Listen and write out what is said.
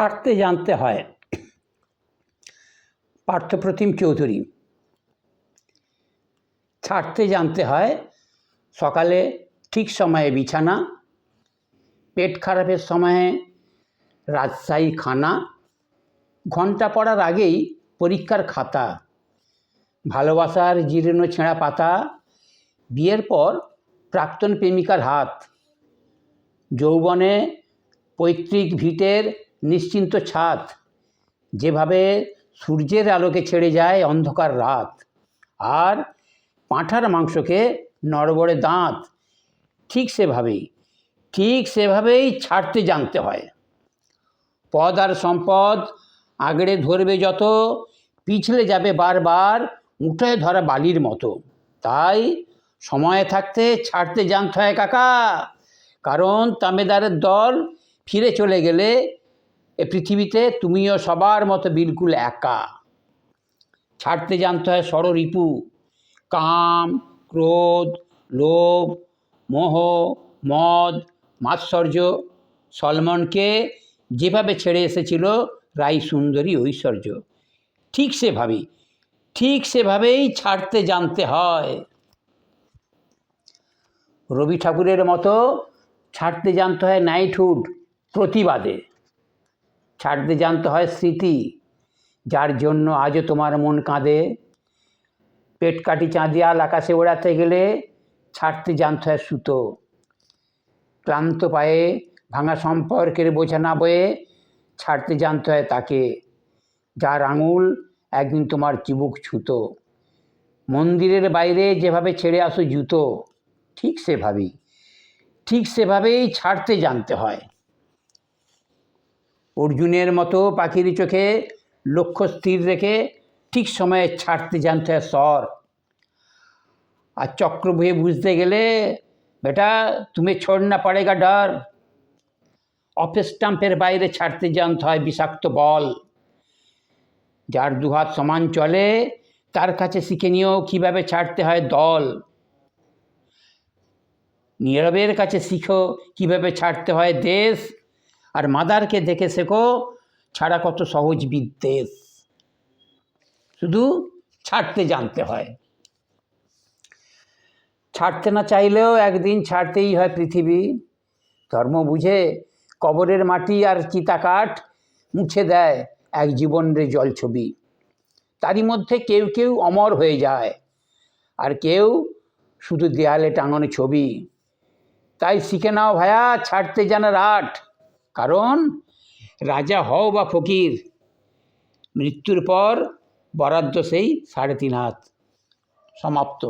ছাড়তে জানতে হয়। পার্থপ্রতিম চৌধুরী। ছাড়তে জানতে হয়, সকালে ঠিক সময়ে বিছানা, পেট খারাপের সময়ে রাজশাহী খানা, ঘণ্টা পড়ার আগেই পরীক্ষার খাতা, ভালোবাসার জীর্ণ ছেঁড়া পাতা, বিয়ের পর প্রাক্তন প্রেমিকার হাত, যৌবনে পৈতৃক ভিটের নিশ্চিন্ত ছাদ। যেভাবে সূর্যের আলোকে ছেড়ে যায় অন্ধকার রাত, আর পাঁঠার মাংসকে নড়বড়ে দাঁত, ঠিক সেভাবেই ঠিক সেভাবেই ছাড়তে জানতে হয়। পদ আর সম্পদ আগড়ে ধরবে যত, পিছলে যাবে বারবার উঠে ধরা বালির মতো। তাই সময়ে থাকতে ছাড়তে জানতে হয়, কাকা, কারণ তামেদারের দল ফিরে চলে গেলে এ পৃথিবীতে তুমিও সবার মতো বিলকুল একা। ছাড়তে জানতে হয় ষড়রিপু কাম, ক্রোধ, লোভ, মোহ, মদ, মাৎসর্য, সলমনকে যেভাবে ছেড়ে এসেছিল রাই সুন্দরী ঐশ্বর্য। ঠিক সেভাবেই ঠিক সেভাবেই ছাড়তে জানতে হয়। রবি ঠাকুরের মতো ছাড়তে জানতে হয় নাইটহুড প্রতিবাদে। ছাড়তে জানতে হয় স্মৃতি, যার জন্য আজও তোমার মন কাঁদে। পেট কাটি চাঁদিয়াল আকাশে ওড়াতে গেলে ছাড়তে জানতে হয় সুতো। ক্লান্ত পায়ে, ভাঙা সম্পর্কের বোঝা না বয়ে ছাড়তে জানতে হয় তাকে, যার আঙুল একদিন তোমার চিবুক ছুতো। মন্দিরের বাইরে যেভাবে ছেড়ে আসো জুতো, ঠিক সেভাবেই ঠিক সেভাবেই ছাড়তে জানতে হয়। অর্জুনের মতো পাখির চোখে লক্ষ্য স্থির রেখে ঠিক সময়ে ছাড়তে জানতে হয় স্বর। আর চক্রভুয়ে বুঝতে গেলে, বেটা, তুমি ছোড় না পড়েগা ডর। অফিস স্টাম্পের বাইরে ছাড়তে জানতে হয় বিষাক্ত বল। যার দুহাত সমান চলে, তার কাছে শিখে নিও কীভাবে ছাড়তে হয় দল। নীরবের কাছে শিখো কীভাবে ছাড়তে হয় দেশ। আর মাদারকে দেখে শেখো, ছাড়া কত সহজ বিদ্বেষ। শুধু ছাড়তে জানতে হয়। ছাড়তে না চাইলেও একদিন ছাড়তেই হয় পৃথিবী। ধর্ম বুঝে কবরের মাটি আর চিতাকাঠ মুছে দেয় এক জীবনের জল ছবি। তারই মধ্যে কেউ কেউ অমর হয়ে যায় আর কেউ শুধু দেয়ালে টাঙানো ছবি। তাই শিখে নাও ভায়া, ছাড়তে জানার আট। কারণ রাজা হও বা ফকির মৃত্যুর পর বরাদ্দ সেই সাড়ে তিন হাত। সমাপ্ত।